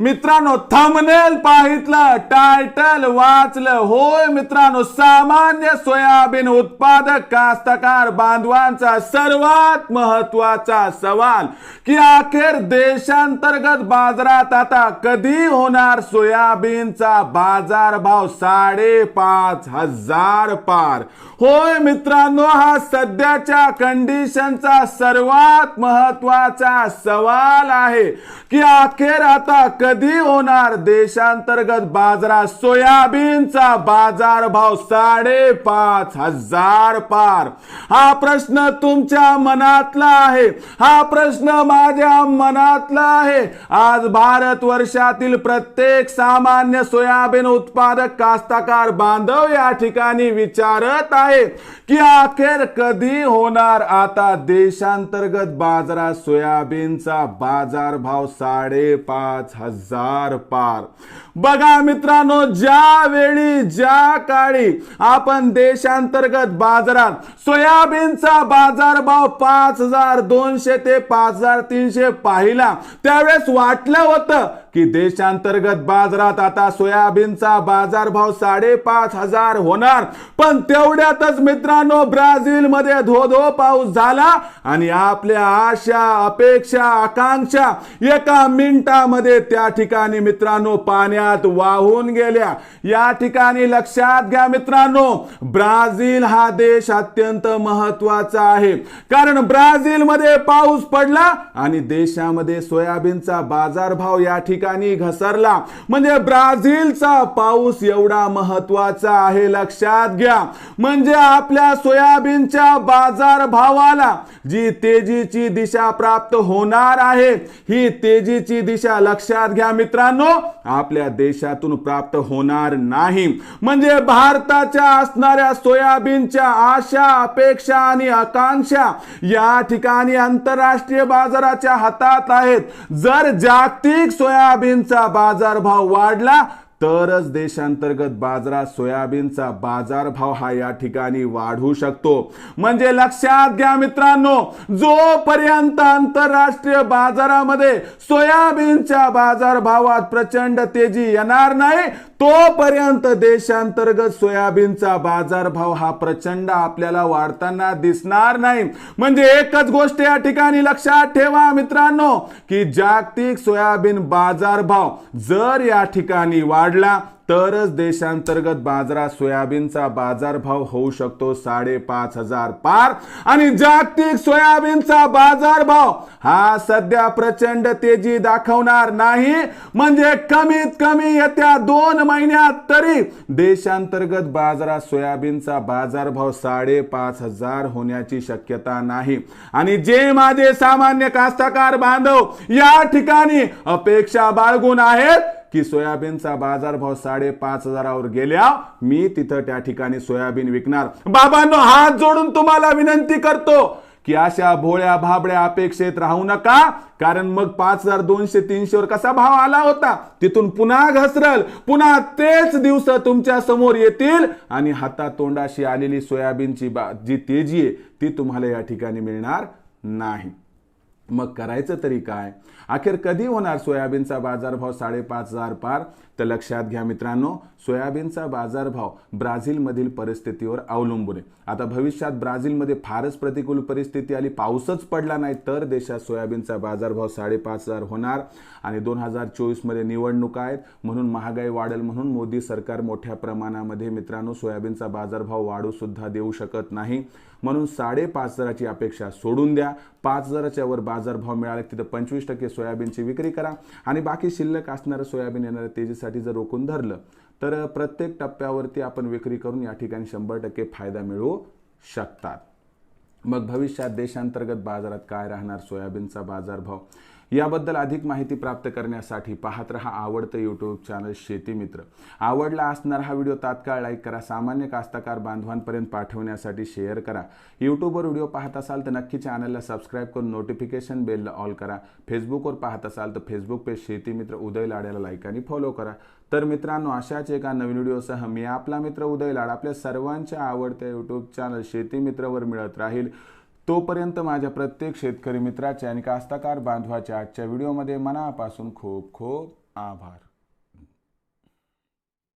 मित्रांनो thumbnail पाहितलं title वाचलं. होय मित्रांनो सामान्य सोयाबीन उत्पादक कास्तकार बांधवांचा सर्वात महत्त्वाचा सवाल की अखेर देशांतर्गत बाजारात आता कधी होणार सोयाबीनचा बाजार भाव साडेपाच हजार पार. होय मित्रांनो हा सध्याच्या कंडिशनचा सर्वात महत्त्वाचा सवाल आहे की अखेर आता कधी होणार देशांतर्गत बाजारात सोयाबीनचा बाजार भाव साडेपाच हजार पार. हा प्रश्न तुमच्या मनातला आहे. हा प्रश्न माझ्या मनातला आहे. आज भारत वर्षातील प्रत्येक सामान्य सोयाबीन उत्पादक कास्तकार बांधव या ठिकाणी विचारत आहे की अखेर कधी होणार? आता देशांतर्गत बाजारात सोयाबीनचा बाजार भाव साडेपाच हजार पार. बघा मित्रांनो ज्या वेळी ज्या काळी आपण देशांतर्गत बाजारात सोयाबीनचा बाजार भाव पाच हजार दोनशे ते पाच हजार तीनशे पाहिला त्यावेळेस वाटलं होतं की देशांतर्गत बाजारात आता सोयाबीनचा बाजार भाव साडेपाच हजार होणार. पण तेवढ्यातच मित्रांनो ब्राझील मध्ये धो धो पाऊस झाला आणि आपल्या आशा अपेक्षा आकांक्षा एका मिनिटामध्ये त्या ठिकाणी मित्रांनो पाण्यात वाहून गेल्या. या ठिकाणी लक्षात घ्या मित्रांनो ब्राझील हा देश अत्यंत महत्त्वाचा आहे. कारण ब्राझील मध्ये पाऊस पडला आणि देशामध्ये सोयाबीनचा बाजारभाव या ठिकाणी ठिकाणी घसरला. म्हणजे ब्राझीलचा पाऊस एवढा महत्त्वाचा आहे लक्षात घ्या. म्हणजे आपल्या सोयाबीनच्या बाजार भावाला जी तेजीची दिशा प्राप्त होणार आहे ही तेजीची दिशा लक्षात घ्या मित्रांनो. आपल्या देशातून प्राप्त होणार नाही. म्हणजे भारताच्या असणाऱ्या सोयाबीनच्या आशा अपेक्षा आणि आकांक्षा या ठिकाणी आंतरराष्ट्रीय बाजाराच्या हातात आहेत. जर जागतिक सोया सोयाबीनचा बाजारभाव वाढला. तरच देशांतर्गत बाजारात सोयाबीनचा बाजारभाव हा या ठिकाणी वाढू शकतो. म्हणजे लक्षात घ्या मित्रांनो जोपर्यंत आंतरराष्ट्रीय बाजारामध्ये सोयाबीनच्या बाजारभावात प्रचंड तेजी येणार नाही तोपर्यंत देशांतर्गत सोयाबीनचा बाजारभाव हा प्रचंड आपल्याला वाढताना दिसणार नाही. म्हणजे एकच गोष्ट या ठिकाणी लक्षात ठेवा मित्रांनो की जागतिक सोयाबीन बाजारभाव जर या ठिकाणी वाढ वाढला तरच देशांतर्गत बाजारात सोयाबीनचा बाजारभाव होऊ शकतो साडेपाच हजार पार. आणि जागतिक सोयाबीनचा बाजारभाव हा सध्या प्रचंड तेजी दाखवणार नाही. म्हणजे कमीत कमी येत्या दोन महिन्यात तरी देशांतर्गत बाजारात सोयाबीनचा बाजारभाव साडेपाच हजार होण्याची शक्यता नाही. आणि जे माझे सामान्य कास्तकार बांधव या ठिकाणी अपेक्षा बाळगून आहेत की सोयाबीनचा बाजारभाव साडेपाच हजारावर गेल्या मी तिथं त्या ठिकाणी सोयाबीन विकणार. बाबांनो हात जोडून तुम्हाला विनंती करतो की अशा भोळ्या भाबड्या अपेक्षेत राहू नका कारण मग पाच हजार दोनशे तीनशेवर कसा भाव आला होता? तिथून पुन्हा घसरल पुन्हा तेच दिवस तुमच्यासमोर येतील आणि हातातोंडाशी आलेली सोयाबीनची बा जी तेजी आहे ती तुम्हाला या ठिकाणी मिळणार नाही. मग करायचं तरी काय? अखेर कधी होणार सोयाबीनचा बाजारभाव साडेपाच हजार पार? तर लक्षात घ्या मित्रांनो सोयाबीनचा बाजारभाव ब्राझीलमधील परिस्थितीवर अवलंबून आहे. आता भविष्यात ब्राझीलमध्ये फारच प्रतिकूल परिस्थिती आली पाऊसच पडला नाही तर देशात सोयाबीनचा बाजारभाव साडेपाच हजार होणार. आणि दोन हजार चोवीसमध्ये निवडणुका आहेत म्हणून महागाई वाढेल म्हणून मोदी सरकार मोठ्या प्रमाणामध्ये मित्रांनो सोयाबीनचा बाजारभाव वाढूसुद्धा देऊ शकत नाही. म्हणून साडेपाच हजाराची अपेक्षा सोडून द्या. पाच हजाराच्या वर बाजारभाव मिळाले तिथं पंचवीस टक्के सोयाबीनची विक्री करा. आणि बाकी शिल्लक असणारं सोयाबीन येणाऱ्या तेजीसाठी जर रोखून धरलं तर प्रत्येक टप्प्यावरती आपण विक्री करून या ठिकाणी शंभर टक्के फायदा मिळवू शकतात. मग भविष्यात देशांतर्गत बाजारात काय राहणार? सोयाबीनचा बाजारभाव याबद्दल अधिक माहिती प्राप्त करण्यासाठी पाहत रहा आवडतं यूट्यूब चॅनल शेती मित्र. आवडला असणारा हा व्हिडिओ तात्काळ लाईक करा. सामान्य कास्तकार बांधवांपर्यंत पाठवण्यासाठी शेअर करा. यूट्यूबवर व्हिडिओ पाहत असाल तर नक्की चॅनलला सबस्क्राईब करून नोटिफिकेशन बेलला ऑल करा. फेसबुकवर पाहत असाल तर फेसबुक पेज शेती मित्र उदय लाड्याला लाईक आणि फॉलो करा. तर मित्रांनो अशाच एका नवीन व्हिडिओसह मी आपला मित्र उदय लाड आपल्या सर्वांच्या आवडत्या यूट्यूब चॅनल शेती मित्रवर मिळत राहील. तोपर्यंत माझ्या प्रत्येक शेतकरी मित्राचे आणि कास्ताकार बांधवाच्या आजच्या व्हिडिओमध्ये मनापासून खूप खूप आभार.